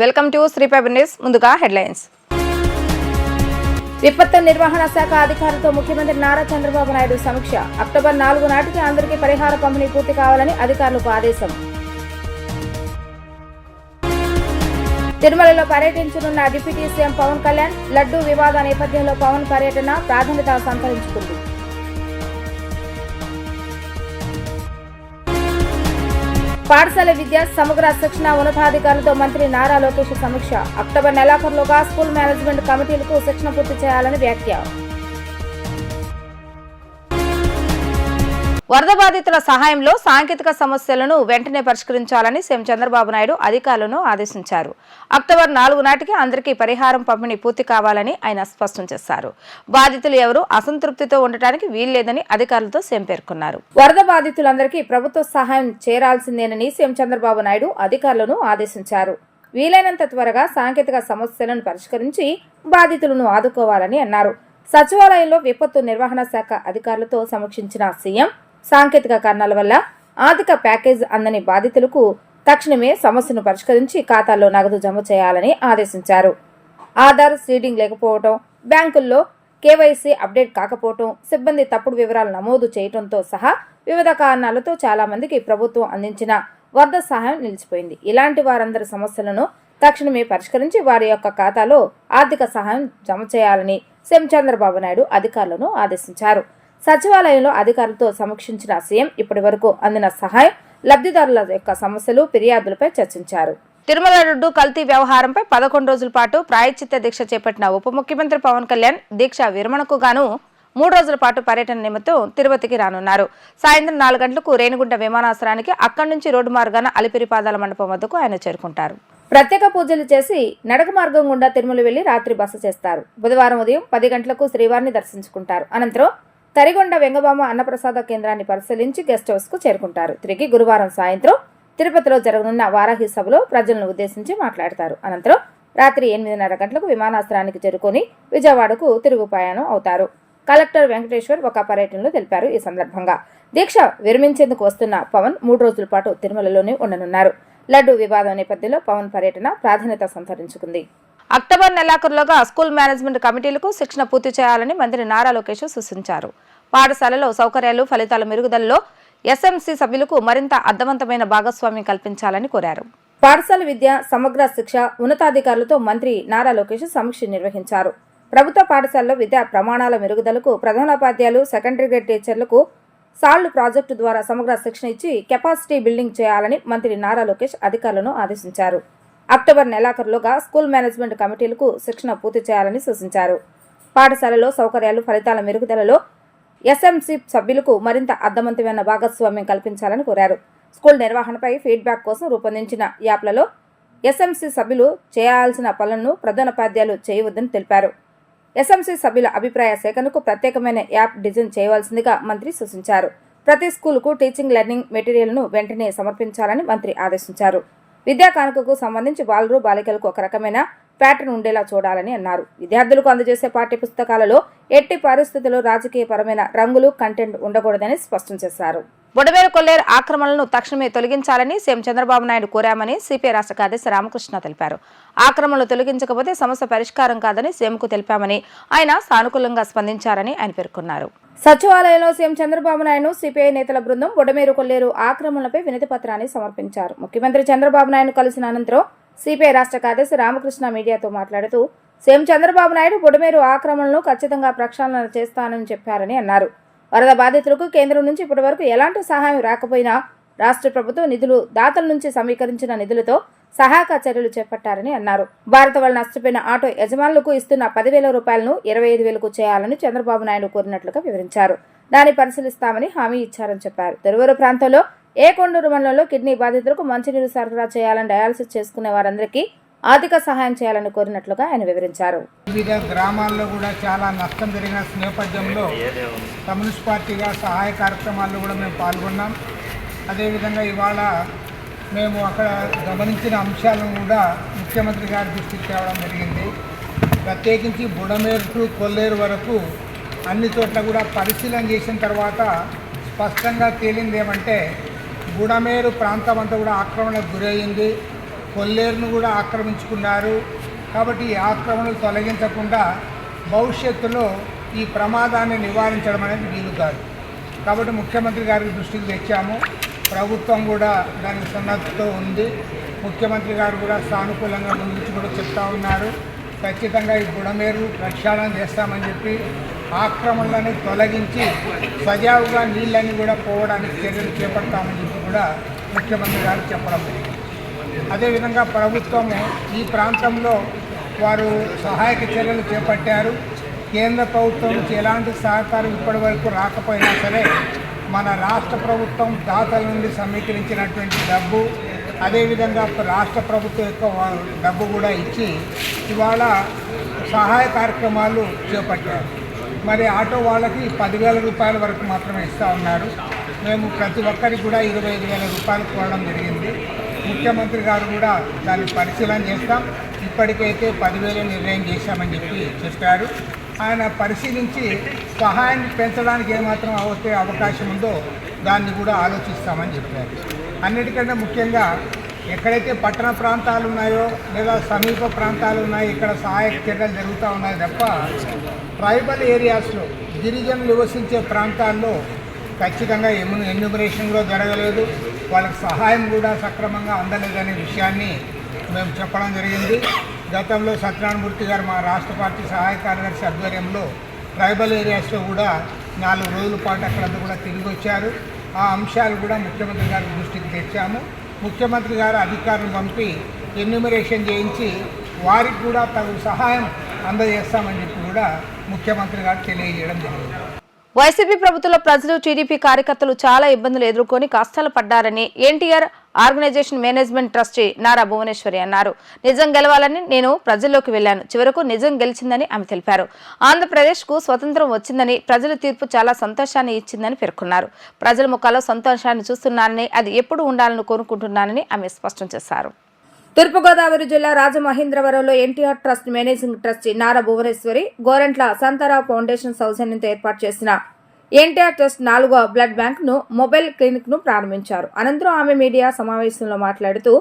Welcome to Shri paper news ముందుగా headlines. విపత్తు నిర్వహణ శాఖ అధికారులతో ముఖ్యమంత్రి నారా చంద్రబాబు నాయుడు సమీక్ష. అక్టోబర్ నాలుగు నాటికి అందరికీ పరిహార పంపిణీ పూర్తి కావాలని అధికారులకు ఆదేశం. తిరుమలలో పర్యటించనున్న డిప్యూటీ సీఎం పవన్ కళ్యాణ్ లడ్డూ వివాద నేపథ్యంలో పవన్ పర్యటన ప్రాధాన్యత సంతరించుకుంది. పాఠశాల విద్య సమగ్ర శిక్షణ ఉన్నతాధికారులతో మంత్రి నారా లోకేష్ సమీక్ష. అక్టోబర్ నెలాఖరులోగా స్కూల్ మేనేజ్మెంట్ కమిటీలకు శిక్షణ పూర్తి చేయాలని వ్యాఖ్య. వరద బాధితుల సహాయంలో సాంకేతిక సమస్యలను వెంటనే పరిష్కరించాలని సీఎం చంద్రబాబు నాయుడు అధికారులను ఆదేశించారు. అక్టోబర్ నాలుగు నాటికి అందరికీ పరిహారం పంపిణీ పూర్తి కావాలని ఆయన స్పష్టం చేశారు. బాధితులు ఎవరు అసంతృప్తితో ఉండటానికి వీల్లేదని అధికారులతో సీఎం పేర్కొన్నారు. వరద బాధితులందరికీ ప్రభుత్వ సహాయం చేరాల్సిందేనని సీఎం చంద్రబాబు నాయుడు అధికారులను ఆదేశించారు. వీలైనంత త్వరగా సాంకేతిక సమస్యలను పరిష్కరించి బాధితులను ఆదుకోవాలని అన్నారు. సచివాలయంలో విపత్తు నిర్వహణ శాఖ అధికారులతో సమీక్షించిన సీఎం సాంకేతిక కారణాల వల్ల ఆర్థిక ప్యాకేజ్ అందని బాధితులకు తక్షణమే సమస్యను పరిష్కరించి ఖాతాల్లో నగదు జమ చేయాలని ఆదేశించారు. ఆధార్ సీడింగ్ లేకపోవడం బ్యాంకుల్లో కేవైసీ అప్డేట్ కాకపోవటం సిబ్బంది తప్పుడు వివరాలు నమోదు చేయడంతో సహా వివిధ కారణాలతో చాలా మందికి ప్రభుత్వం అందించిన వరద సహాయం నిలిచిపోయింది. ఇలాంటి వారందరి సమస్యలను తక్షణమే పరిష్కరించి వారి యొక్క ఖాతాలో ఆర్థిక సహాయం జమ చేయాలని సీఎం చంద్రబాబు నాయుడు అధికారులను ఆదేశించారు. సచివాలయంలో అధికారులతో సమీక్షించిన సీఎం ఇప్పటి వరకు అందిన సహాయం లబ్ధిదారుల యొక్క సమస్యలు ఫిర్యాదులపై చర్చించారు. తిరుమల రెడ్డు కల్తీ వ్యవహారంపై పదకొండు రోజుల పాటు ప్రాయశ్చిత్త దీక్ష చేపట్టిన ఉప ముఖ్యమంత్రి పవన్ కళ్యాణ్ దీక్ష విరమణకు గాను మూడు రోజుల పాటు పర్యటన నిమిత్తం తిరుపతికి రానున్నారు. సాయంత్రం నాలుగు గంటలకు రేణిగుంట విమానాశ్రయానికి అక్కడి నుంచి రోడ్డు మార్గాన అలిపిరి పాదాల మండపం వద్దకు ఆయన చేరుకుంటారు. ప్రత్యేక పూజలు చేసి నడక మార్గం గుండా తిరుమల వెళ్ళి రాత్రి బస చేస్తారు. బుధవారం ఉదయం పది గంటలకు శ్రీవారిని దర్శించుకుంటారు. అనంతరం తరిగొండ వెంగబామ అన్నప్రసాద కేంద్రాన్ని పరిశీలించి గెస్ట్ హౌస్కు చేరుకుంటారు. తిరిగి గురువారం సాయంత్రం తిరుపతిలో జరగనున్న వారాహి సభలో ప్రజలను ఉద్దేశించి మాట్లాడతారు. అనంతరం రాత్రి ఎనిమిదిన్నర గంటలకు విమానాశ్రయానికి చేరుకొని విజయవాడకు తిరుగు ప్రయాణం అవుతారు. కలెక్టర్ వెంకటేశ్వర్ ఒక పర్యటనలో తెలిపారు. ఈ సందర్భంగా దీక్ష విరమించేందుకు వస్తున్న పవన్ మూడు రోజుల పాటు తిరుమలలోనే ఉండనున్నారు. లడ్డు వివాదం నేపథ్యంలో పవన్ పర్యటన ప్రాధాన్యత సంతరించుకుంది. అక్టోబర్ నెలాఖరులోగా స్కూల్ మేనేజ్మెంట్ కమిటీలకు శిక్షణ పూర్తి చేయాలని మంత్రి నారా లోకేష్ సూచించారు. పాఠశాలలో సౌకర్యాలు ఫలితాల మెరుగుదలలో ఎస్ఎంసీ సభ్యులకు మరింత అర్థవంతమైన భాగస్వామ్యం కల్పించాలని కోరారు. పాఠశాల విద్య సమగ్ర శిక్ష ఉన్నతాధికారులతో మంత్రి నారా లోకేష్ సమీక్ష నిర్వహించారు. ప్రభుత్వ పాఠశాలలో విద్యా ప్రమాణాల మెరుగుదలకు ప్రధానోపాధ్యాయులు సెకండరీ గ్రేడ్ టీచర్లకు సాల్డ్ ప్రాజెక్టు ద్వారా సమగ్ర శిక్షణ ఇచ్చి కెపాసిటీ బిల్డింగ్ చేయాలని మంత్రి నారా లోకేష్ అధికారులను ఆదేశించారు. అక్టోబర్ నెలాఖరులోగా స్కూల్ మేనేజ్మెంట్ కమిటీలకు శిక్షణ పూర్తి చేయాలని సూచించారు. పాఠశాలలో సౌకర్యాలు ఫలితాల మెరుగుదలలో ఎస్ఎంసీ సభ్యులకు మరింత అర్థవంతమైన భాగస్వామ్యం కల్పించాలని కోరారు. స్కూల్ నిర్వహణపై ఫీడ్బ్యాక్ కోసం రూపొందించిన యాప్లలో ఎస్ఎంసీ సభ్యులు చేయాల్సిన పనులను ప్రధానోపాధ్యాయులు చేయవద్దని తెలిపారు. ఎస్ఎంసీ సభ్యుల అభిప్రాయ సేకరణకు ప్రత్యేకమైన యాప్ డిజైన్ చేయవలసిందిగా మంత్రి సూచించారు. ప్రతి స్కూలుకు టీచింగ్ లెర్నింగ్ మెటీరియల్ను వెంటనే సమర్పించాలని మంత్రి ఆదేశించారు. విద్యా కానుకకు సంబంధించి బాలురు బాలికలకు ఒక రకమైన ప్యాటర్న్ ఉండేలా చూడాలని అన్నారు. విద్యార్థులకు అందజేసే పాఠ్య పుస్తకాలలో ఎట్టి పరిస్థితుల్లో రాజకీయపరమైన రంగులు కంటెంట్ ఉండకూడదని స్పష్టం చేశారు. బుడమేరు కొల్లేరు ఆక్రమణలను తక్షణమే తొలగించాలని సీఎం చంద్రబాబు నాయుడు కోరామని సిపిఐ రాష్ట్ర కార్యదర్శి రామకృష్ణ తెలిపారు. ఆక్రమణలు తొలగించకపోతే సమస్య పరిష్కారం కాదని సీఎంకు తెలిపామని ఆయన సానుకూలంగా స్పందించారని ఆయన పేర్కొన్నారు. సచివాలయంలో సీఎం చంద్రబాబు నాయుడు సిపిఐ నేతల బృందం బుడమేరు కొల్లేరు ఆక్రమణలపై వినతి పత్రాన్ని సమర్పించారు. ముఖ్యమంత్రి చంద్రబాబు నాయుడు కలిసిన అనంతరం సిపిఐ రాష్ట్ర కార్యదర్శి రామకృష్ణ మీడియాతో మాట్లాడుతూ సీఎం చంద్రబాబు నాయుడు బుడమేరు ఆక్రమణలను ఖచ్చితంగా ప్రక్షాళన చేస్తానని చెప్పారని అన్నారు. వరద బాధితులకు కేంద్రం నుంచి ఇప్పటి వరకు ఎలాంటి సహాయం రాకపోయినా రాష్ట్ర ప్రభుత్వం నిధులు దాతల నుంచి సమీకరించిన నిధులతో సహాయక చర్యలు చేపట్టారని అన్నారు. భారత వల్ల నష్టపోయిన ఆటో యజమానులకు ఇస్తున్న పదివేల రూపాయలను ఇరవై ఐదు వేలకు చేయాలని చంద్రబాబు నాయుడు కోరినట్లుగా వివరించారు. దాన్ని పరిశీలిస్తామని హామీ ఇచ్చారని చెప్పారు. తిరువూరు ప్రాంతంలో ఏ కొండూరు మండలంలో కిడ్నీ బాధితులకు మంచినీరు సరఫరా చేయాలని డయాలసిస్ చేసుకునే వారందరికీ ఆర్థిక సహాయం చేయాలని కోరినట్లుగా ఆయన వివరించారు. వివిధ గ్రామాల్లో కూడా చాలా నష్టం జరిగిన నేపథ్యంలో కమ్యూనిస్ట్ పార్టీగా సహాయ కార్యక్రమాల్లో కూడా మేము పాల్గొన్నాం. అదేవిధంగా ఇవాళ మేము అక్కడ గమనించిన అంశాలను కూడా ముఖ్యమంత్రి గారి దృష్టికి తేవడం జరిగింది. ప్రత్యేకించి బుడమేరు టు కొల్లేరు వరకు అన్ని చోట్ల కూడా పరిశీలన చేసిన తర్వాత స్పష్టంగా తేలింది ఏమంటే బుడమేరు ప్రాంతం అంతా కూడా ఆక్రమణకు గురయ్యింది కొల్లేరును కూడా ఆక్రమించుకున్నారు. కాబట్టి ఈ ఆక్రమణలు తొలగించకుండా భవిష్యత్తులో ఈ ప్రమాదాన్ని నివారించడం అనేది వీలు కాదు. కాబట్టి ముఖ్యమంత్రి గారి దృష్టికి తెచ్చాము. ప్రభుత్వం కూడా దానికి సన్నద్ధతో ఉంది. ముఖ్యమంత్రి గారు కూడా సానుకూలంగా ముందు కూడా చెప్తా ఉన్నారు. ఖచ్చితంగా ఈ బుడమేరు ప్రక్షాళన చేస్తామని చెప్పి ఆక్రమణలని తొలగించి సజావుగా నీళ్ళని కూడా పోవడానికి చర్యలు చేపడతామని చెప్పి కూడా ముఖ్యమంత్రి గారు చెప్పడం జరిగింది. అదేవిధంగా ప్రభుత్వము ఈ ప్రాంతంలో వారు సహాయక చర్యలు చేపట్టారు. కేంద్ర ప్రభుత్వం నుంచి ఎలాంటి సహకారం ఇప్పటి వరకు రాకపోయినా సరే మన రాష్ట్ర ప్రభుత్వం దాతల నుండి సమీకరించినటువంటి డబ్బు అదేవిధంగా రాష్ట్ర ప్రభుత్వం యొక్క డబ్బు కూడా ఇచ్చి ఇవాళ సహాయ కార్యక్రమాలు చేపట్టారు. మరి ఆటో వాళ్ళకి పదివేల రూపాయల వరకు మాత్రమే ఇస్తూ ఉన్నారు. మేము ప్రతి ఒక్కరికి కూడా ఇరవై ఐదు వేల రూపాయలు కోవడం జరిగింది. ముఖ్యమంత్రి గారు కూడా దాన్ని పరిశీలన చేస్తాం. ఇప్పటికైతే పదివేలు నిర్ణయం చేశామని చెప్పి చెప్పారు. ఆయన పరిశీలించి సహాయాన్ని పెంచడానికి ఏమాత్రం అవసే అవకాశం ఉందో దాన్ని కూడా ఆలోచిస్తామని చెప్పారు. అన్నిటికంటే ముఖ్యంగా ఎక్కడైతే పట్టణ ప్రాంతాలు ఉన్నాయో లేదా సమీప ప్రాంతాలు ఉన్నాయో ఇక్కడ సహాయక చర్యలు జరుగుతూ ఉన్నాయి తప్ప ట్రైబల్ ఏరియాస్లో గిరిజనులు నివసించే ప్రాంతాల్లో ఖచ్చితంగా ఎమ్ము ఎన్యూమరేషన్ కూడా జరగలేదు. వాళ్ళకి సహాయం కూడా సక్రమంగా అందలేదనే విషయాన్ని మేము చెప్పడం జరిగింది. గతంలో సత్యనారాయణమూర్తి గారు మా రాష్ట్ర పార్టీ సహాయ కార్యదర్శి ఆధ్వర్యంలో ట్రైబల్ ఏరియాస్లో కూడా నాలుగు రోజుల పాటు అక్కడంతా కూడా తిరిగి వచ్చారు. ఆ అంశాలు కూడా ముఖ్యమంత్రి గారి దృష్టికి తెచ్చాము. ముఖ్యమంత్రి గారు అధికారులు పంపి ఎన్యూమరేషన్ చేయించి వారికి కూడా తగు సహాయం అందజేస్తామని చెప్పి కూడా ముఖ్యమంత్రి గారు తెలియజేయడం జరిగింది. వైసీపీ ప్రభుత్వంలో ప్రజలు టీడీపీ కార్యకర్తలు చాలా ఇబ్బందులు ఎదుర్కొని కష్టాలు పడ్డారని NTR organization management trustee Nara Bhuvaneswari అన్నారు. నిజం గెలవాలని నేను ప్రజల్లోకి వెళ్ళాను చివరకు నిజం గెలిచిందని ఆమె తెలిపారు. ఆంధ్రప్రదేశ్కు స్వతంత్రం వచ్చిందని ప్రజల తీర్పు చాలా సంతోషాన్ని ఇచ్చిందని పేర్కొన్నారు. ప్రజల ముఖాల్లో సంతోషాన్ని చూస్తున్నానని అది ఎప్పుడు ఉండాలని కోరుకుంటున్నానని ఆమె స్పష్టం చేశారు. తూర్పుగోదావరి జిల్లా రాజమహేంద్రవరంలో NTR trust managing trustee Nara Bhuvaneswari Gorantla Santharao foundation సౌజన్యంతో ఏర్పాటు చేసిన ఎన్టీఆర్ ట్రస్ట్ నాలుగో బ్లడ్ బ్యాంక్ను మొబైల్ క్లినిక్ను ప్రారంభించారు. అనంతరం ఆమె మీడియా సమావేశంలో మాట్లాడుతూ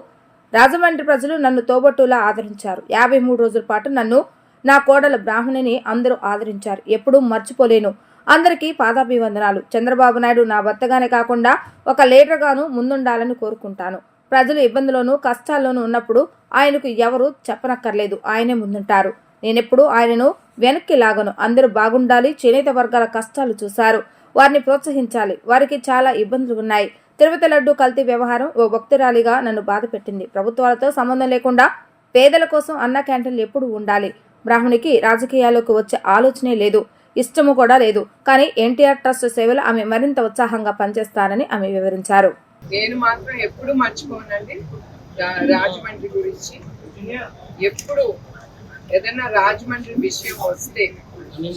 రాజమండ్రి ప్రజలు నన్ను తోబట్టులా ఆదరించారు. యాభై మూడు రోజుల పాటు నన్ను నా కోడల బ్రాహ్మణిని అందరూ ఆదరించారు. ఎప్పుడూ మర్చిపోలేను. అందరికీ పాదాభివందనాలు. చంద్రబాబు నాయుడు నా భర్తగానే కాకుండా ఒక లీడర్గాను ముందుండాలని కోరుకుంటాను. ప్రజలు ఇబ్బందుల్లోనూ కష్టాల్లోనూ ఉన్నప్పుడు ఆయనకు ఎవరు చెప్పనక్కర్లేదు. ఆయనే ముందుంటారు. నేనెప్పుడు ఆయనను వెనక్కి లాగను. అందరూ బాగుండాలి చేనేత వర్గాల కష్టాలు చూశారు. వారిని ప్రోత్సహించాలి. వారికి చాలా ఇబ్బందులు ఉన్నాయి. తిరుపతి లడ్డు కల్తీ వ్యవహారం ఓ భక్తురాలిగా నన్ను బాధ పెట్టింది. ప్రభుత్వాలతో సంబంధం లేకుండా పేదల కోసం అన్న క్యాంటీన్లు ఎప్పుడు ఉండాలి. బ్రాహ్మణికి రాజకీయాల్లోకి వచ్చే ఆలోచనే లేదు. ఇష్టము కూడా లేదు. కానీ ఎన్టీఆర్ ట్రస్ట్ సేవలు ఆమె మరింత ఉత్సాహంగా పనిచేస్తారని ఆమె వివరించారు. నేను మాత్రం ఎప్పుడు మర్చిపోనండి. రా- రాజమండ్రి గురించి. ఎప్పుడు ఏదైనా రాజమండ్రి విషయం వస్తే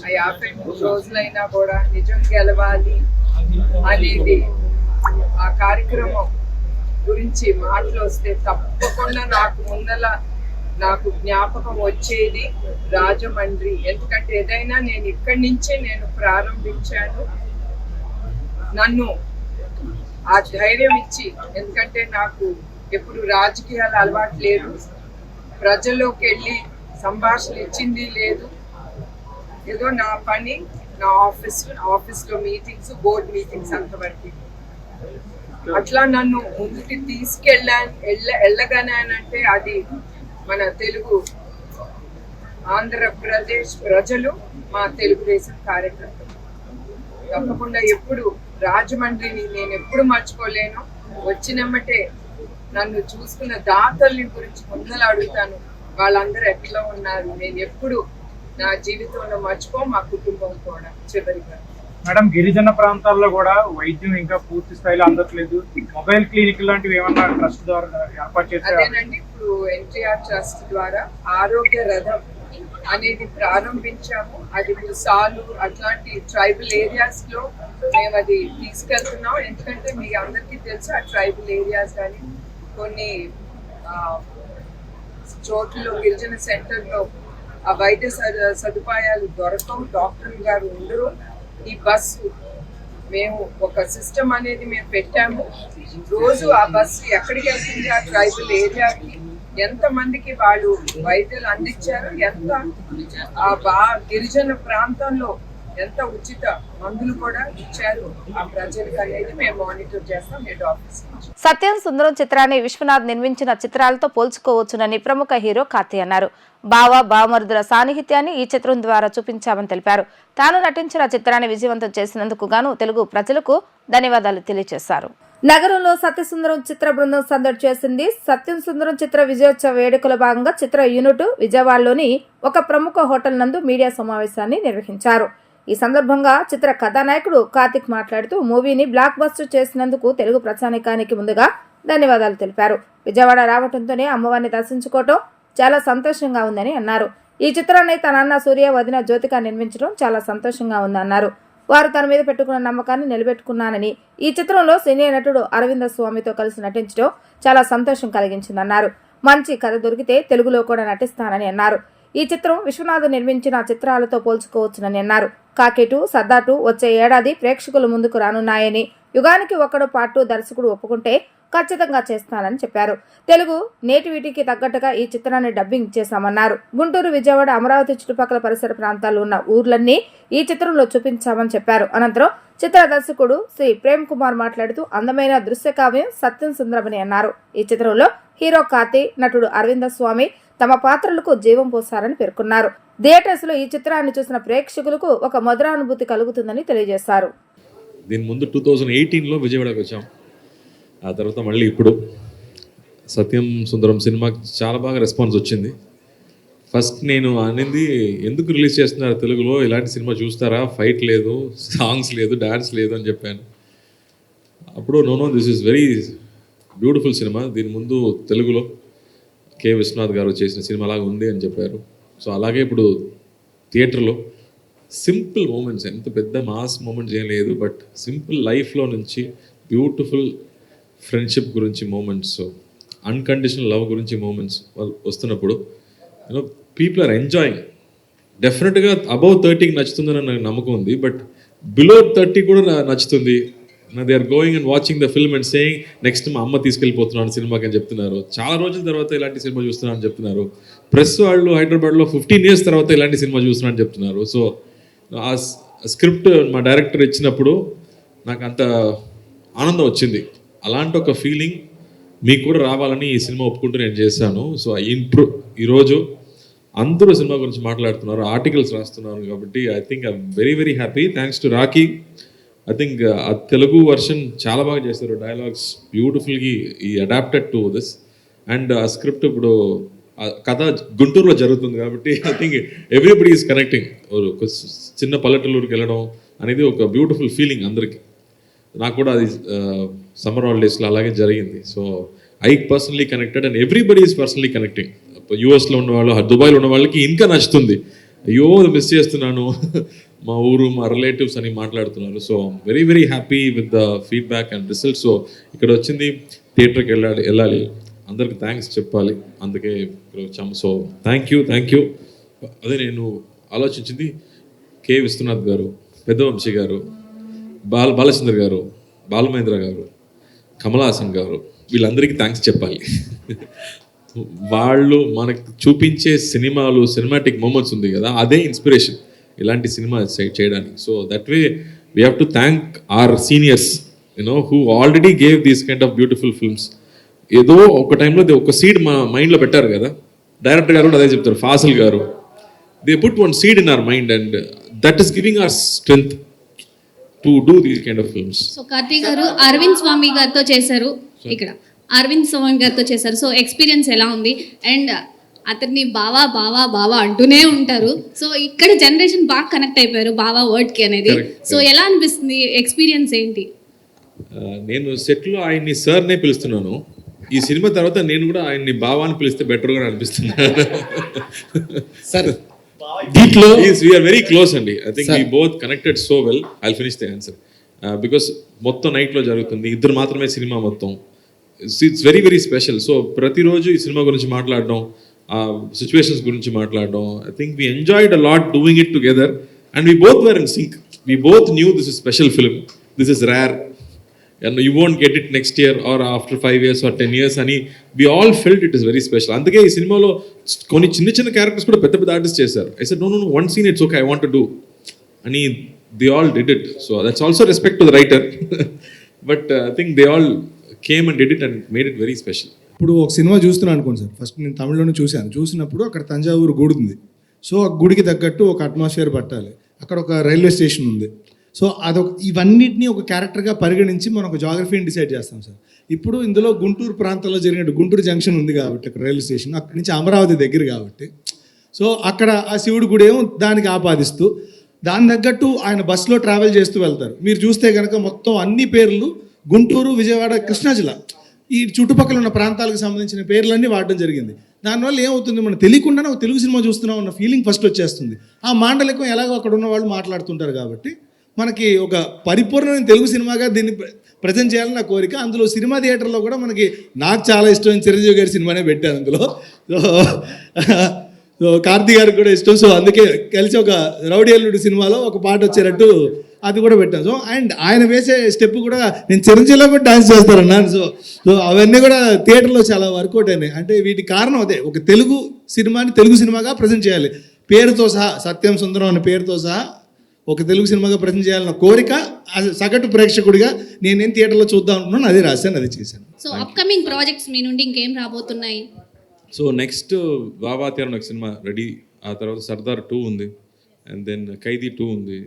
ఆ యాభై మూడు రోజులైనా కూడా నిజం గెలవాలి అనేది ఆ కార్యక్రమం గురించి మాటలు వస్తే తప్పకుండా నాకు ముందల నాకు జ్ఞాపకం వచ్చేది రాజమండ్రి. ఎందుకంటే ఏదైనా నేను ఇక్కడి నుంచే నేను ప్రారంభించాను. నన్ను ఆ ధైర్యం ఇచ్చి ఎందుకంటే నాకు ఎప్పుడు రాజకీయాలు అలవాటు లేదు. ప్రజల్లోకి వెళ్ళి సంభాషణ ఇచ్చింది లేదు. ఏదో నా పని నా ఆఫీస్ ఆఫీస్లో మీటింగ్స్ బోర్డ్ మీటింగ్స్ అంతవరకు. అట్లా నన్ను ముందుకి తీసుకెళ్ళాను వెళ్ళ వెళ్ళగానంటే అది మన తెలుగు ఆంధ్రప్రదేశ్ ప్రజలు మా తెలుగుదేశం కార్యకర్తలు. తప్పకుండా ఎప్పుడు రాజమండ్రిని నేను ఎప్పుడు మర్చిపోలేను. వచ్చినమ్మటే నన్ను చూసుకున్న దాతల్ని గురించి ముందర అడుగుతాను. వాళ్ళందరూ ఎట్లా ఉన్నారు? నేను ఎప్పుడు నా జీవితంలో మర్చిపో మా కుటుంబం కూడా చివరిగా. మేడం గిరిజన ప్రాంతాల్లో కూడా వైద్యం ఇంకా పూర్తి స్థాయిలో అందట్లేదు. మొబైల్ క్లినిక్ లాంటివి ఏమన్నా ట్రస్ట్ ద్వారా ఏర్పాటు చేస్తే అదేనండి ఇప్పుడు ఎన్టీఆర్ ట్రస్ట్ ద్వారా ఆరోగ్య రథం అనేది ప్రారంభించాము. అది సాలు అట్లాంటి ట్రైబల్ ఏరియాస్లో మేము అది తీసుకెళ్తున్నాం. ఎందుకంటే మీ అందరికీ తెలుసు ఆ ట్రైబల్ ఏరియాస్ కానీ కొన్ని చోట్లలో గిరిజన సెంటర్లో ఆ వైద్య సదుపాయాలు దొరకవు. డాక్టర్ గారు ఉండరు. ఈ బస్సు మేము ఒక సిస్టమ్ అనేది మేము పెట్టాము. రోజు ఆ బస్సు ఎక్కడికి వెళ్తుంది? ఆ ట్రైబల్ ఏరియాకి ఎంత మందికి వాళ్ళు వైద్యులు అందించారు? ఎంత ఆ బా గిరిజన ప్రాంతంలో ఎంత ఉచిత మందులు కూడా ఇచ్చారు? ఆ ప్రజలకు అనేది మేము మానిటర్ చేస్తాం హెడ్ ఆఫీస్ సత్యం సుందరం చిత్రాన్ని విశ్వనాథ్ నిర్మించిన చిత్రాలతో పోల్చుకోవచ్చునని ప్రముఖ హీరో కార్తీ అన్నారు. బావ బావమరుదుల సాన్నిహిత్యాన్ని ఈ చిత్రం ద్వారా చూపించామని తెలిపారు. తాను నటించిన చిత్రాన్ని విజయవంతం చేసినందుకు గాను తెలుగు ప్రజలకు ధన్యవాదాలు తెలియజేశారు. నగరంలో సత్యసుందరం చిత్ర బృందం సందడి చేసింది. సత్యం సుందరం చిత్ర విజయోత్సవ వేడుకల భాగంగా చిత్ర యూనిట్ విజయవాడలోని ఒక ప్రముఖ హోటల్ నందు మీడియా సమావేశాన్ని నిర్వహించారు. ఈ సందర్భంగా చిత్ర కథానాయకుడు కార్తిక్ మాట్లాడుతూ మూవీని బ్లాక్ బస్టర్ చేసినందుకు తెలుగు ప్రచానికానికి ముందుగా ధన్యవాదాలు తెలిపారు. విజయవాడ రావడంతోనే అమ్మవారిని దర్శించుకోవటం చాలా సంతోషంగా ఉందని అన్నారు. ఈ చిత్రాన్ని తన అన్న సూర్య వదిన జ్యోతిక నిర్మించడం చాలా సంతోషంగా ఉందన్నారు. వారు తన మీద పెట్టుకున్న నమ్మకాన్ని నిలబెట్టుకున్నానని ఈ చిత్రంలో సీనియర్ నటుడు అరవింద స్వామితో కలిసి నటించడం చాలా సంతోషం కలిగించిందన్నారు. మంచి కథ దొరికితే తెలుగులో కూడా నటిస్తానని అన్నారు. ఈ చిత్రం విశ్వనాథ్ నిర్మించిన చిత్రాలతో పోల్చుకోవచ్చునని అన్నారు. కాకేటు సర్దాటు వచ్చే ఏడాది ప్రేక్షకుల ముందుకు రానున్నాయని యుగానికి ఒక్కడు పాటు దర్శకుడు ఒప్పుకుంటే ఖచ్చితంగా చేస్తానని చెప్పారు. తెలుగు నేటివిటీకి తగ్గట్టుగా ఈ చిత్రాన్ని డబ్బింగ్ చేశామన్నారు. గుంటూరు విజయవాడ అమరావతి చుట్టుపక్కల పరిసర ప్రాంతాల్లో ఉన్న ఊర్లన్నీ ఈ చిత్రంలో చూపించామని చెప్పారు. అనంతరం చిత్ర దర్శకుడు శ్రీ ప్రేమ్ కుమార్ మాట్లాడుతూ అందమైన దృశ్య కావ్యం సత్యం సుందరమని అన్నారు. ఈ చిత్రంలో హీరో కార్తీ నటుడు అరవింద స్వామి తమ పాత్రలకు జీవం పోసారని పేర్కొన్నారు. థియేటర్స్లో ఈ చిత్రాన్ని చూసిన ప్రేక్షకులకు ఒక మధురానుభూతి కలుగుతుందని తెలియజేశారు. దీని ముందు టూ థౌజండ్ ఎయిటీన్లో విజయవాడకి వచ్చాం. ఆ తర్వాత మళ్ళీ ఇప్పుడు సత్యం సుందరం సినిమాకి చాలా బాగా రెస్పాన్స్ వచ్చింది. ఫస్ట్ నేను అనింది ఎందుకు రిలీజ్ చేస్తున్నారు తెలుగులో? ఇలాంటి సినిమా చూస్తారా? ఫైట్ లేదు సాంగ్స్ లేదు డ్యాన్స్ లేదు అని చెప్పాను. అప్పుడు no no this is very beautiful cinema. దీని ముందు తెలుగులో కె. విశ్వనాథ్ గారు చేసిన సినిమా అలాగే ఉంది అని చెప్పారు. సో అలాగే ఇప్పుడు థియేటర్లో సింపుల్ మూమెంట్స్ ఎంత పెద్ద మాస్ మూమెంట్స్ ఏం లేదు బట్ సింపుల్ లైఫ్లో నుంచి బ్యూటిఫుల్ ఫ్రెండ్షిప్ గురించి మూమెంట్స్ అన్కండిషనల్ లవ్ గురించి మూమెంట్స్ వస్తున్నప్పుడు you know people are enjoying డెఫినెట్గా అబౌవ్ థర్టీకి నచ్చుతుందని నాకు నమ్మకం ఉంది బట్ బిలో థర్టీ కూడా నచ్చుతుంది. They are going and watching the film and saying next మా అమ్మ తీసుకెళ్ళిపోతున్నాను సినిమాకి అని చెప్తున్నారు. చాలా రోజుల తర్వాత ఇలాంటి సినిమా చూస్తున్నాను చెప్తున్నారు. ప్రెస్ వాళ్ళు హైదరాబాద్లో ఫిఫ్టీన్ ఇయర్స్ తర్వాత ఇలాంటి సినిమా చూస్తున్నాను చెప్తున్నారు. సో ఆ స్క్రిప్ట్ మా డైరెక్టర్ ఇచ్చినప్పుడు నాకు అంత ఆనందం వచ్చింది. అలాంటి ఒక ఫీలింగ్ మీకు కూడా రావాలని ఈ సినిమా ఒప్పుకుంటూ నేను చేశాను. సో ఇంప్రూ ఈరోజు అందరూ సినిమా గురించి మాట్లాడుతున్నారు ఆర్టికల్స్ రాస్తున్నారు కాబట్టి I think I very very happy. Thanks to Rocky I think ఆ తెలుగు వర్షన్ చాలా బాగా చేశారు. డైలాగ్స్ బ్యూటిఫుల్గా ఈ అడాప్టెడ్ టు దిస్. అండ్ ఆ స్క్రిప్ట్ ఇప్పుడు కథ గుంటూరులో జరుగుతుంది కాబట్టి I think everybody is connecting. ఒక చిన్న పల్లెటూరుకి వెళ్ళడం అనేది ఒక బ్యూటిఫుల్ ఫీలింగ్ అందరికీ. నాకు కూడా అది సమ్మర్ హాలిడేస్లో అలాగే జరిగింది. So I personally connected and everybody is personally connecting. యూఎస్లో ఉన్న వాళ్ళు దుబాయ్లో ఉన్న వాళ్ళకి ఇంకా నచ్చుతుంది. అయ్యో మిస్ చేస్తున్నాను. మా ఊరు మా రిలేటివ్స్ అని మాట్లాడుతున్నారు. So very very happy with the feedback and result so ఇక్కడ వచ్చింది థియేటర్కి వెళ్ళాలి వెళ్ళాలి. అందరికి థ్యాంక్స్ చెప్పాలి. అందుకే ఇక్కడ వచ్చాము. So thank you thank you. అదే నేను ఆలోచించింది కే విశ్వనాథ్ గారు పెద్దవంశీ గారు. బాల బాలచంద్ర గారు బాలమహేంద్ర గారు కమలాసన్ గారు వీళ్ళందరికీ థ్యాంక్స్ చెప్పాలి. వాళ్ళు మనకు చూపించే సినిమాలు సినిమాటిక్ మూమెంట్స్ ఉంది కదా అదే ఇన్స్పిరేషన్ ఇలాంటి సినిమా చేయడానికి. So that way we have to thank our seniors you know who already gave these kind of beautiful films ఏదో ఒక టైంలో ఒక సీడ్ మా మైండ్లో పెట్టారు కదా. డైరెక్టర్ గారు కూడా అదే చెప్తారు ఫాసిల్ గారు. They put one seed in our mind and that is giving our strength to do these kind of films so Karthik గారు అరవింద్ స్వామి గారితో చేశారు ఇక్కడ. అరవింద్ స్వామి గారితో చేశారు. సో ఎక్స్పీరియన్స్ ఎలా ఉంది? అండ్ అతన్ని బావా బావా బావా అంటూనే ఉంటారు. సో ఇక్కడ జనరేషన్ బాగా కనెక్ట్ అయిపోయారు బావా వర్డ్కి అనేది. సో ఎలా అనిపిస్తుంది? ఎక్స్పీరియన్స్ ఏంటి? నేను సెట్లో ఆయన్ని సార్నే పిలుస్తున్నాను. ఈ సినిమా తర్వాత నేను కూడా ఆయన్ని బావాని పిలిస్తే బెటర్గా అనిపిస్తుంది. సార్ దీంట్లో వీఆర్ వెరీ క్లోజ్ అండి I think we both connected so well I finish the answer because మొత్తం నైట్లో జరుగుతుంది. ఇద్దరు మాత్రమే సినిమా మొత్తం. It's very very special so ప్రతిరోజు ఈ సినిమా గురించి మాట్లాడడం ఆ సిచ్యువేషన్స్ గురించి మాట్లాడడం I think we enjoyed a lot doing it together and we both were in sync we both knew this is special film this is rare you won't get it next year or after five years or ten years అని we all felt it is very special అందుకే ఈ సినిమాలో కొన్ని చిన్న చిన్న characters కూడా పెద్ద పెద్ద ఆర్టిస్ట్ చేశారు. I said no no one scene it's okay I want do అని they all did it so that's also respect to the writer but I think they all came and did it and made it very special ఇప్పుడు ఒక cinema చూస్తున్నాను అనుకోండి sir. First నేను తమిళలోనే చూశాను. చూసినప్పుడు అక్కడ తంజావూరు గుడి ఉంది సో ఆ గుడికి తగ్గట్టు ఒక అట్మాస్ఫియర్ పట్టాలి. అక్కడ ఒక రైల్వే స్టేషన్ ఉంది. సో అదొక ఇవన్నిటిని ఒక క్యారెక్టర్గా పరిగణించి మనం ఒక జాగ్రఫీని డిసైడ్ చేస్తాం సార్. ఇప్పుడు ఇందులో గుంటూరు ప్రాంతంలో జరిగినట్టు గుంటూరు జంక్షన్ ఉంది కాబట్టి అక్కడ రైల్వే స్టేషన్ అక్కడి నుంచి అమరావతి దగ్గర కాబట్టి. సో అక్కడ ఆ శివుడి గుడేమో దానికి ఆపాదిస్తూ దాని తగ్గట్టు ఆయన బస్సులో ట్రావెల్ చేస్తూ వెళ్తారు. మీరు చూస్తే కనుక మొత్తం అన్ని పేర్లు గుంటూరు విజయవాడ కృష్ణా జిల్లా ఈ చుట్టుపక్కల ఉన్న ప్రాంతాలకు సంబంధించిన పేర్లన్నీ వాడడం జరిగింది. దానివల్ల ఏమవుతుంది? మనం తెలియకుండానే ఒక తెలుగు సినిమా చూస్తున్నాం అన్న ఫీలింగ్ ఫస్ట్ వచ్చేస్తుంది. ఆ మాండలికం ఎలాగో అక్కడ ఉన్న వాళ్ళు మాట్లాడుతుంటారు కాబట్టి మనకి ఒక పరిపూర్ణమైన తెలుగు సినిమాగా దీన్ని ప్రజెంట్ చేయాలని నా కోరిక. అందులో సినిమా థియేటర్లో కూడా మనకి నాకు చాలా ఇష్టమైన చిరంజీవి గారి సినిమానే పెట్టాను అందులో. సో సో కార్తీ గారికి కూడా ఇష్టం. సో అందుకే కలిసి ఒక రౌడీ అల్లుడు సినిమాలో ఒక పాట వచ్చేటట్టు అది కూడా పెట్టాను. సో అండ్ ఆయన వేసే స్టెప్ కూడా నేను చిరంజీవిలో కూడా డాన్స్ చేస్తారన్నాను సో సో అవన్నీ కూడా థియేటర్లో చాలా వర్కౌట్ అయినాయి. అంటే వీటికి కారణం అదే. ఒక తెలుగు సినిమాని తెలుగు సినిమాగా ప్రజెంట్ చేయాలి. పేరుతో సహా సత్యం సుందరం అనే పేరుతో సహా ఒక తెలుగు సినిమాగా ప్రజెంట్ చేయాలన్న కోరిక అది సగటు ప్రేక్షకుడిగా నేనేం థియేటర్లో చూద్దాం అనుకున్నాను అదే రాశాను అది చేశాను. సో అప్కమింగ్ ప్రాజెక్ట్స్ మీ నుండి ఇంకేం రాబోతున్నాయి? సో నెక్స్ట్ బాబా తీరం ఒక సినిమా రెడీ ఆ తర్వాత సర్దార్ టూ ఉంది. అండ్ దెన్ ఖైదీ టూ ఉంది.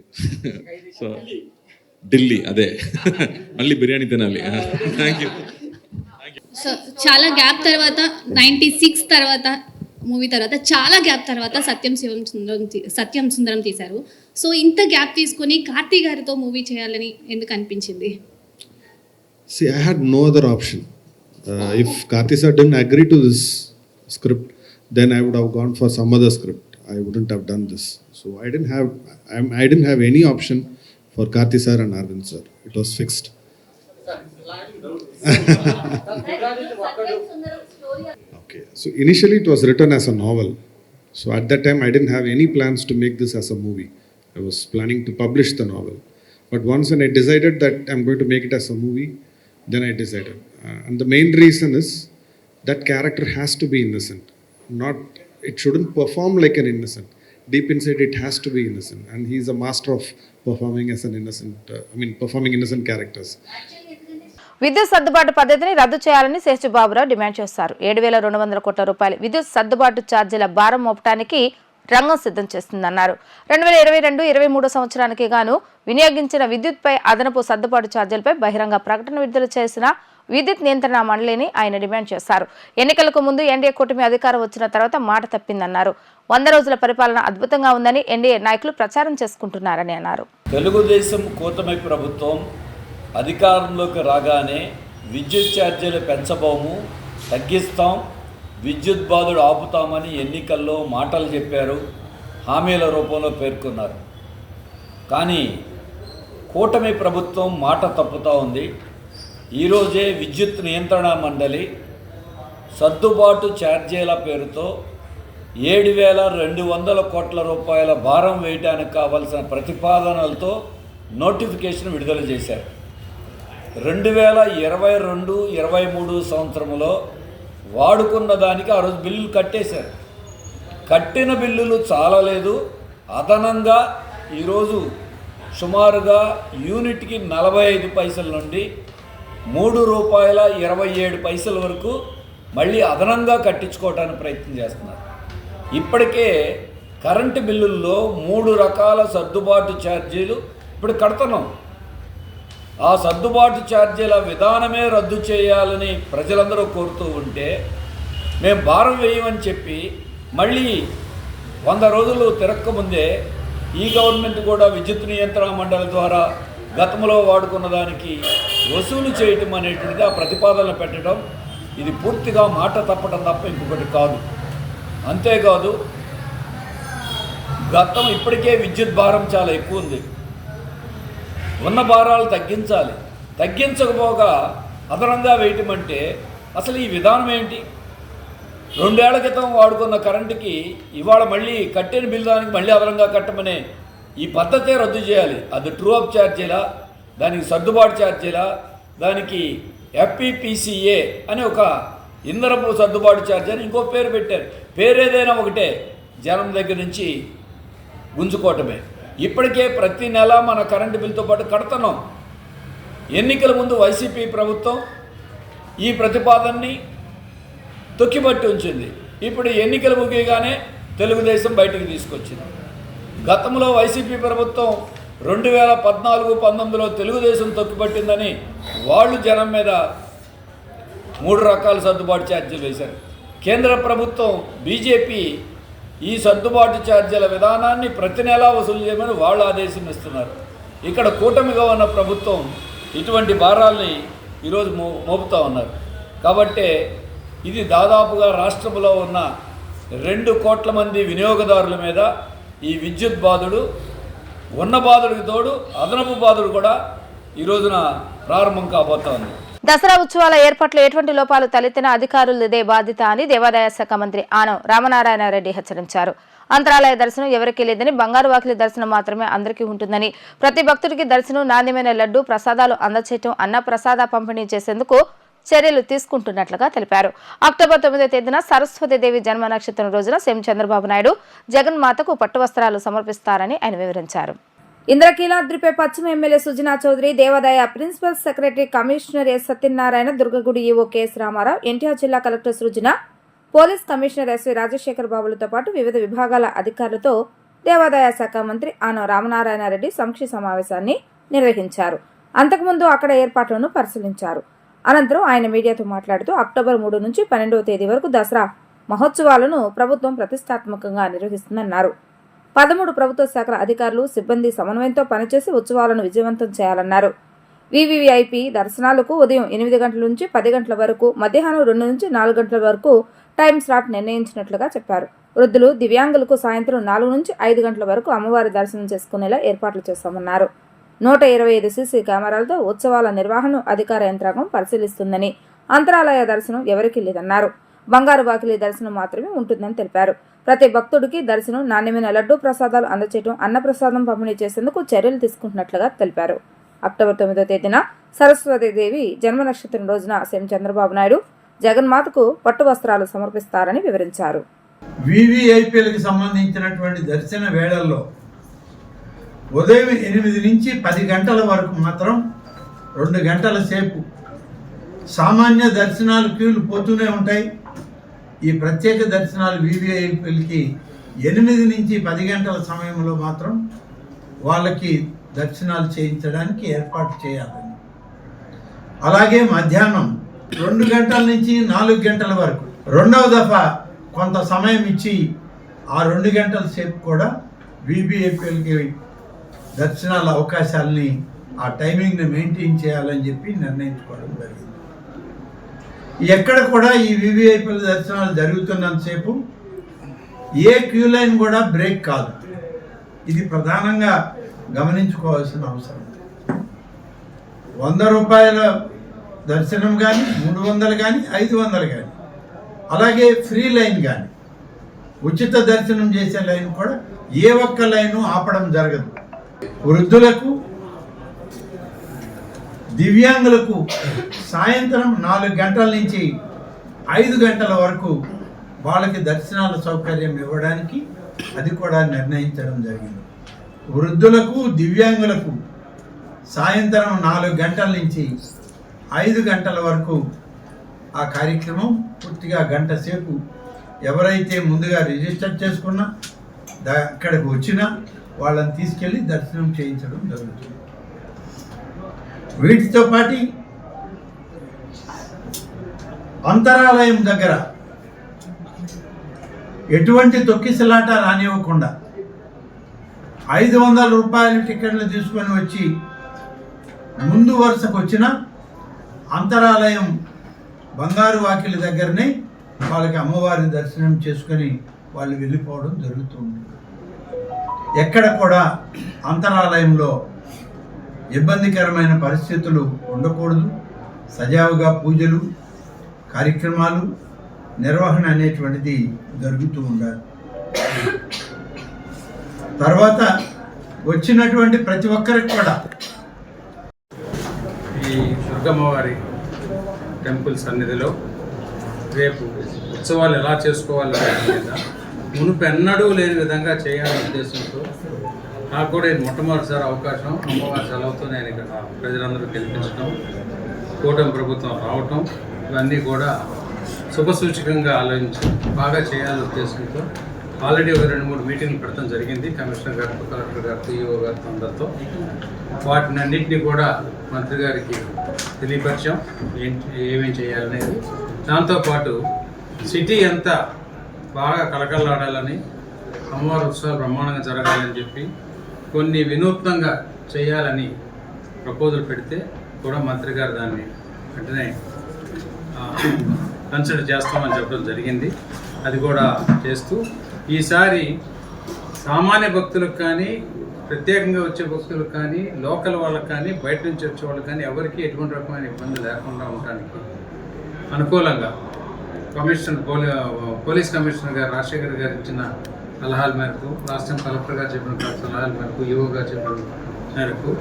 సో ఢిల్లీ అదే. మళ్ళీ బిర్యానీ తినాలి. థ్యాంక్ యూ సో చాలా గ్యాప్ తర్వాత నైంటీ సిక్స్ తర్వాత మూవీ తర్వాత చాలా గ్యాప్ తర్వాత సత్యం శివం సుందరం సత్యం సుందరం తీశారు. సో ఇంత గ్యాప్ తీసుకొని కార్తీ గారితో మూవీ చేయాలని ఎందుకు అనిపించింది See, I had no other option. Uh, if Karthi sir didn't agree to this script, then I would have gone for some other script. I wouldn't have done this. So I didn't have I'm, I didn't have any option for Karthi sir and Arvind sir. It was fixed. Okay. So initially it was written as a novel. So at that time I didn't have any plans to make this as a movie. I was planning to publish the novel. But once when I decided that I'm going to make it as a movie, then I decided. Uh, and the main reason is that character has to be innocent. Not it shouldn't perform like an innocent. Deep inside it has to be innocent. And he's a master of performing as an innocent uh, I mean performing innocent characters. విద్యుత్ సర్దుబాటు పద్ధతిని రద్దు చేయాలని శేషబాబురావు demand చేశారు ఏడు వేల రెండు వందల కోట్ల రూపాయల విద్యుత్ సర్దుబాటు ఛార్జీల భారం మోపడానికి రంగం సిద్ధం చేస్తుందన్నారు. రెండు వేల ఇరవై రెండు ఇరవై మూడు సంవత్సరానికి గాను వినియోగించిన విద్యుత్పై అదనపు సర్దుబాటు ఛార్జీలపై బహిరంగ ప్రకటన విడుదల చేసిన విద్యుత్ నియంత్రణ మండలిని ఆయన డిమాండ్ చేశారు. ఎన్నికలకు ముందు ఎన్డీఏ కూటమి అధికారం వచ్చిన తర్వాత మాట తప్పిందన్నారు. వంద రోజుల పరిపాలన అద్భుతంగా ఉందని ఎన్డీఏ నాయకులు ప్రచారం చేసుకుంటున్నారని అన్నారు. తెలుగుదేశం కూటమి ప్రభుత్వం అధికారంలోకి రాగానే విద్యుత్ ఛార్జీలు పెంచబోము తగ్గిస్తాం విద్యుత్ బాధుడు ఆపుతామని ఎన్నికల్లో మాటలు చెప్పారు. హామీల రూపంలో పేర్కొన్నారు. కానీ కూటమి ప్రభుత్వం మాట తప్పుతూ ఉంది. ఈరోజే విద్యుత్ నియంత్రణ మండలి సర్దుబాటు ఛార్జీల పేరుతో ఏడు వేల రెండు వందల కోట్ల రూపాయల భారం వేయడానికి కావలసిన ప్రతిపాదనలతో నోటిఫికేషన్ విడుదల చేశారు. రెండు వేల ఇరవై రెండు ఇరవై మూడు సంవత్సరంలో వాడుకున్న దానికి ఆ రోజు బిల్లులు కట్టేశారు. కట్టిన బిల్లులు చాలలేదు. అదనంగా ఈరోజు సుమారుగా యూనిట్కి నలభై ఐదు పైసల నుండి మూడు రూపాయల ఇరవై ఏడు పైసల వరకు మళ్ళీ అదనంగా కట్టించుకోవడానికి ప్రయత్నం చేస్తున్నారు. ఇప్పటికే కరెంటు బిల్లుల్లో మూడు రకాల సర్దుబాటు ఛార్జీలు ఇప్పుడు కడుతున్నాం. ఆ సర్దుబాటు ఛార్జీల విధానమే రద్దు చేయాలని ప్రజలందరూ కోరుతూ ఉంటే మేము భారం వేయమని చెప్పి మళ్ళీ వంద రోజులు తిరక్కముందే ఈ గవర్నమెంట్ కూడా విద్యుత్ నియంత్రణ మండలి ద్వారా గతంలో వాడుకున్న దానికి వసూలు చేయటం అనేటువంటిది ఆ ప్రతిపాదనలు పెట్టడం ఇది పూర్తిగా మాట తప్పడం తప్ప ఇంకొకటి కాదు. అంతేకాదు గతం ఇప్పటికే విద్యుత్ భారం చాలా ఎక్కువ ఉంది. ఉన్న భారాలు తగ్గించాలి. తగ్గించకపోగా అదనంగా వేయటం అంటే అసలు ఈ విధానం ఏంటి? రెండేళ్ళ క్రితం వాడుకున్న కరెంటుకి ఇవాళ మళ్ళీ కట్టిన బిల్ దానికి మళ్ళీ అదనంగా కట్టమనే ఈ పద్ధతే రద్దు చేయాలి. అది ట్రూ అప్ ఛార్జీలా? దానికి సర్దుబాటు ఛార్జీలా? దానికి ఎఫ్పిపిసిఏ అని ఒక ఇంధనపు సర్దుబాటు ఛార్జ్ అని ఇంకో పేరు పెట్టారు. పేరు ఏదైనా ఒకటే జనం దగ్గర నుంచి గుంజుకోవటమే. ఇప్పటికే ప్రతి నెల మన కరెంటు బిల్తో పాటు కడుతున్నాం. ఎన్నికల ముందు వైసీపీ ప్రభుత్వం ఈ ప్రతిపాదనని తొక్కిపట్టి ఉంచింది. ఇప్పుడు ఎన్నికలు ముగియగానే తెలుగుదేశం బయటికి తీసుకొచ్చింది. గతంలో వైసీపీ ప్రభుత్వం రెండు వేల పద్నాలుగు పంతొమ్మిదిలో తెలుగుదేశం తొక్కిపట్టిందని వాళ్ళు జనం మీద మూడు రకాల సర్దుబాటు ఛార్జీలు వేశారు. కేంద్ర ప్రభుత్వం బీజేపీ ఈ సర్దుబాటు ఛార్జీల విధానాన్ని ప్రతి నెలా వసూలు చేయమని వాళ్ళు ఆదేశం ఇస్తున్నారు. ఇక్కడ కూటమిగా ఉన్న ప్రభుత్వం ఇటువంటి భారాల్ని ఈరోజు మో మోపుతూ ఉన్నారు. కాబట్టే ఇది దాదాపుగా రాష్ట్రంలో ఉన్న రెండు కోట్ల మంది వినియోగదారుల మీద ఈ విద్యుత్ బాధుడు ఉన్న బాధుడికి తోడు అదనపు బాధుడు కూడా ఈ రోజున ప్రారంభం కాబోతోంది దసరా ఉత్సవాల ఏర్పాట్లు ఎటువంటి లోపాలు తలెత్తిన అధికారులదే బాధ్యత అని దేవాదాయ శాఖ మంత్రి ఆనం రామనారాయణ రెడ్డి హెచ్చరించారు. అంతరాలయ దర్శనం ఎవరికీ లేదని బంగారు వాకిలి దర్శనం మాత్రమే అందరికీ ఉంటుందని ప్రతి భక్తుడికి దర్శనం నాణ్యమైన లడ్డు ప్రసాదాలు అందచేయటం అన్న ప్రసాద పంపిణీ చేసేందుకు చర్యలు తీసుకుంటున్నట్లుగా తెలిపారు. అక్టోబర్ తొమ్మిదో తేదీన సరస్వతీదేవి జన్మ నక్షత్రం రోజున సీఎం చంద్రబాబు నాయుడు జగన్మాతకు పట్టు వస్త్రాలు సమర్పిస్తారని ఆయన వివరించారు. ఇంద్రకీలాద్రిపై పశ్చిమ ఎమ్మెల్యే సుజనా చౌదరి దేవాదాయ principal secretary commissioner S Satyanarayana దుర్గగుడి EO KS Ramarao NTR జిల్లా collector Srujana police commissioner SV Rajasekhar బాబులతో పాటు వివిధ విభాగాల అధికారులతో దేవాదాయ శాఖ మంత్రి ఆనో రామనారాయణ రెడ్డి సమీక్ష సమావేశాన్ని నిర్వహించారు. అంతకుముందు అక్కడ ఏర్పాట్లను పరిశీలించారు. అనంతరం ఆయన మీడియాతో మాట్లాడుతూ అక్టోబర్ మూడు నుంచి పన్నెండవ తేదీ వరకు దసరా మహోత్సవాలను ప్రభుత్వం ప్రతిష్టాత్మకంగా నిర్వహిస్తుందన్నారు. పదమూడు ప్రభుత్వ శాఖల అధికారులు సిబ్బంది సమన్వయంతో పనిచేసి ఉత్సవాలను విజయవంతం చేయాలన్నారు. వివివిఐపి దర్శనాలకు ఉదయం ఎనిమిది గంటల నుంచి పది గంటల వరకు మధ్యాహ్నం రెండు నుంచి నాలుగు గంటల వరకు టైం స్లాట్ నిర్ణయించినట్లుగా చెప్పారు. వృద్ధులు దివ్యాంగులకు సాయంత్రం నాలుగు నుంచి ఐదు గంటల వరకు అమ్మవారి దర్శనం చేసుకునేలా ఏర్పాట్లు చేస్తామన్నారు. నూట ఇరవై ఐదు సీసీ కెమెరాలతో ఉత్సవాల నిర్వహణ అధికార యంత్రాంగం పరిశీలిస్తుందని అంతరాలయ దర్శనం ఎవరికీ లేదన్నారు. బంగారు వాకిలి దర్శనం మాత్రమే ఉంటుందని తెలిపారు. ప్రతి భక్తుడికి దర్శనం నాణ్యమైన లడ్డూ ప్రసాదాలు అందచేయడం అన్నప్రసాదం పంపిణీ చేసేందుకు చర్యలు తీసుకుంటున్నట్లుగా తెలిపారు. అక్టోబర్ తొమ్మిదో తేదీన సరస్వతీదేవి జన్మ నక్షత్రం రోజున సీఎం చంద్రబాబు నాయుడు జగన్మాతకు పట్టు వస్త్రాలు సమర్పిస్తారని వివరించారు. వివిఐపీలకు సంబంధించినటువంటి దర్శన వేళల్లో ఉదయం ఎనిమిది నుంచి పది గంటల వరకు మాత్రం రెండు గంటల సేపు సామాన్య దర్శనాలు క్యూలు పోతూనే ఉంటాయి. ఈ ప్రత్యేక దర్శనాలు వివిఐపీలకి ఎనిమిది నుంచి పది గంటల సమయంలో మాత్రం వాళ్ళకి దర్శనాలు చేయించడానికి ఏర్పాటు చేయాలని అలాగే మధ్యాహ్నం రెండు గంటల నుంచి నాలుగు గంటల వరకు రెండవ దఫా కొంత సమయం ఇచ్చి ఆ రెండు గంటల సేపు కూడా వీబీఏపీఎల్కి దర్శనాల అవకాశాలని ఆ టైమింగ్ని మెయింటైన్ చేయాలని చెప్పి నిర్ణయించుకోవడం జరిగింది. ఎక్కడ కూడా ఈ వివిఐపీల దర్శనాలు జరుగుతున్నంతసేపు ఏ క్యూ లైన్ కూడా బ్రేక్ కాదు. ఇది ప్రధానంగా గమనించుకోవాల్సిన అవసరం. వంద రూపాయల దర్శనం కానీ మూడు వందలు కానీ ఐదు వందలు కానీ అలాగే ఫ్రీ లైన్ కానీ ఉచిత దర్శనం చేసే లైన్ కూడా ఏ ఒక్క లైను ఆపడం జరగదు. వృద్ధులకు దివ్యాంగులకు సాయంత్రం నాలుగు గంటల నుంచి ఐదు గంటల వరకు వాళ్ళకి దర్శనాల సౌకర్యం ఇవ్వడానికి అది కూడా నిర్ణయించడం జరిగింది. వృద్ధులకు దివ్యాంగులకు సాయంత్రం నాలుగు గంటల నుంచి ఐదు గంటల వరకు ఆ కార్యక్రమం పూర్తిగా గంట సేపు ఎవరైతే ముందుగా రిజిస్టర్ చేసుకున్నా దా అక్కడికి వచ్చినా వాళ్ళని తీసుకెళ్ళి దర్శనం చేయించడం జరుగుతుంది. వీటితో పాటు అంతరాలయం దగ్గర ఎటువంటి తొక్కిసలాట రానివ్వకుండా ఐదు వందల రూపాయలు టికెట్లు తీసుకొని వచ్చి ముందు వరుసకు వచ్చిన అంతరాలయం బంగారు వాకిలి దగ్గరనే వాళ్ళకి అమ్మవారి దర్శనం చేసుకొని వాళ్ళు వెళ్ళిపోవడం జరుగుతుంది. ఎక్కడ కూడా అంతరాలయంలో ఇబ్బందికరమైన పరిస్థితులు ఉండకూడదు. సజావుగా పూజలు కార్యక్రమాలు నిర్వహణ అనేటువంటిది జరుగుతూ ఉండాలి. తర్వాత వచ్చినటువంటి ప్రతి ఒక్కరికి కూడా ఈ దుర్గమ్మవారి టెంపుల్ సన్నిధిలో రేపు ఉత్సవాలు ఎలా చేసుకోవాలి మునుపు ఎన్నడూ లేని విధంగా చేయాలనే ఉద్దేశంతో నాకు కూడా ఇది మొట్టమొదటిసారి అవకాశం అమ్మవారి సెలవుతో నేను ఇక్కడ ప్రజలందరూ గెలిపించడం కూటమి ప్రభుత్వం రావటం ఇవన్నీ కూడా శుభసూచకంగా ఆలోచించి బాగా చేయాలనే ఉద్దేశంతో ఆల్రెడీ ఒక రెండు మూడు మీటింగ్లు పెట్టడం జరిగింది. కమిషనర్ గారితో కలెక్టర్ గారితో ఈఓ గారితో అందరితో. వాటిని అన్నింటినీ కూడా మంత్రి గారికి తెలియపరిచాం. ఏంటి ఏమేం చేయాలనేది. దాంతోపాటు సిటీ అంతా బాగా కలకల్లాడాలని అమ్మవారి ఉత్సవాలు బ్రహ్మాండంగా జరగాలని చెప్పి కొన్ని వినూత్నంగా చేయాలని ప్రపోజల్ పెడితే కూడా మంత్రి గారు దాన్ని వెంటనే కన్సిడర్ చేస్తామని చెప్పడం జరిగింది. అది కూడా చేస్తూ ఈసారి సామాన్య భక్తులకు కానీ ప్రత్యేకంగా వచ్చే భక్తులకు కానీ లోకల్ వాళ్ళకి కానీ బయట నుంచి వచ్చే వాళ్ళకి కానీ ఎవరికి ఎటువంటి రకమైన ఇబ్బంది లేకుండా ఉండడానికి అనుకూలంగా కమిషనర్ పోలీ పోలీస్ కమిషనర్ గారు రాజశేఖర్ గారు ఇచ్చిన సలహాల మేరకు లాస్ట్ టైం కలెక్టర్ గారు చెప్పిన సలహాల మేరకు ఈఓ గారు చెప్పిన మేరకు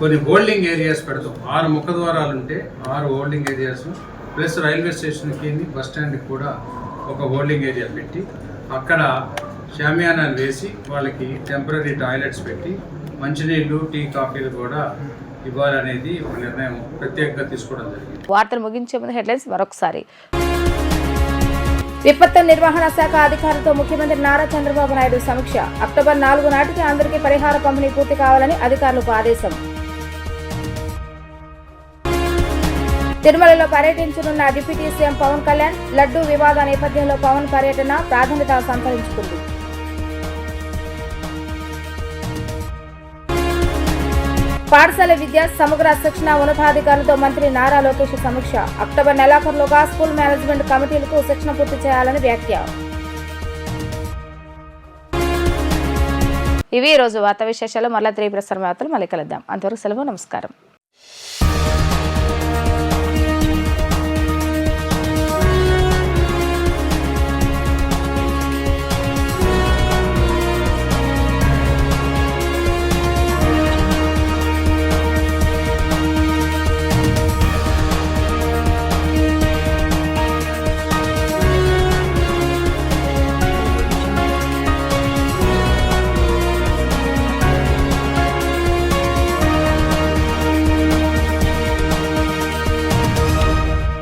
కొన్ని హోల్డింగ్ ఏరియాస్ పెడతాం. ఆరు ముఖద్వారాలు ఉంటే ఆరు హోల్డింగ్ ఏరియాస్ ప్లస్ రైల్వే స్టేషన్కి బస్ స్టాండ్కి కూడా ఒక హోల్డింగ్ ఏరియా పెట్టి అక్కడ షామియానాలు వేసి వాళ్ళకి టెంపరీ టాయిలెట్స్ పెట్టి మంచినీళ్ళు టీ కాఫీలు కూడా ఇవ్వాలనేది ఒక నిర్ణయం ప్రత్యేకంగా తీసుకోవడం జరిగింది. వార్తలు ముగించే ముందు హెడ్లైన్స్ మరొకసారి. విపత్తు నిర్వహణ శాఖ అధికారులతో ముఖ్యమంత్రి నారా చంద్రబాబు నాయుడు సమీక్ష. అక్టోబర్ నాలుగు నాటికి అందరికీ పరిహార పంపిణీ పూర్తి కావాలని అధికారులకు ఆదేశం. తిరుమలలో పర్యటించనున్న డిప్యూటీ సీఎం పవన్ కళ్యాణ్ లడ్డూ వివాద నేపథ్యంలో పవన్ పర్యటన ప్రాధాన్యత సంతరించుకుంది. పాఠశాల విద్య సమగ్ర శిక్షణ ఉన్నతాధికారులతో మంత్రి నారా లోకేష్ సమీక్ష. అక్టోబర్ నెలాఖరులోగా స్కూల్ మేనేజ్మెంట్ కమిటీలకు శిక్షణ పూర్తి చేయాలని వ్యాఖ్య. ఇవి రోజు వార్తా విశేషాలు. మళ్ళా త్రీ ప్రసారం వార్తలు మళ్ళీ కలుద్దాం. అంతవరకు సెలవు నమస్కారం.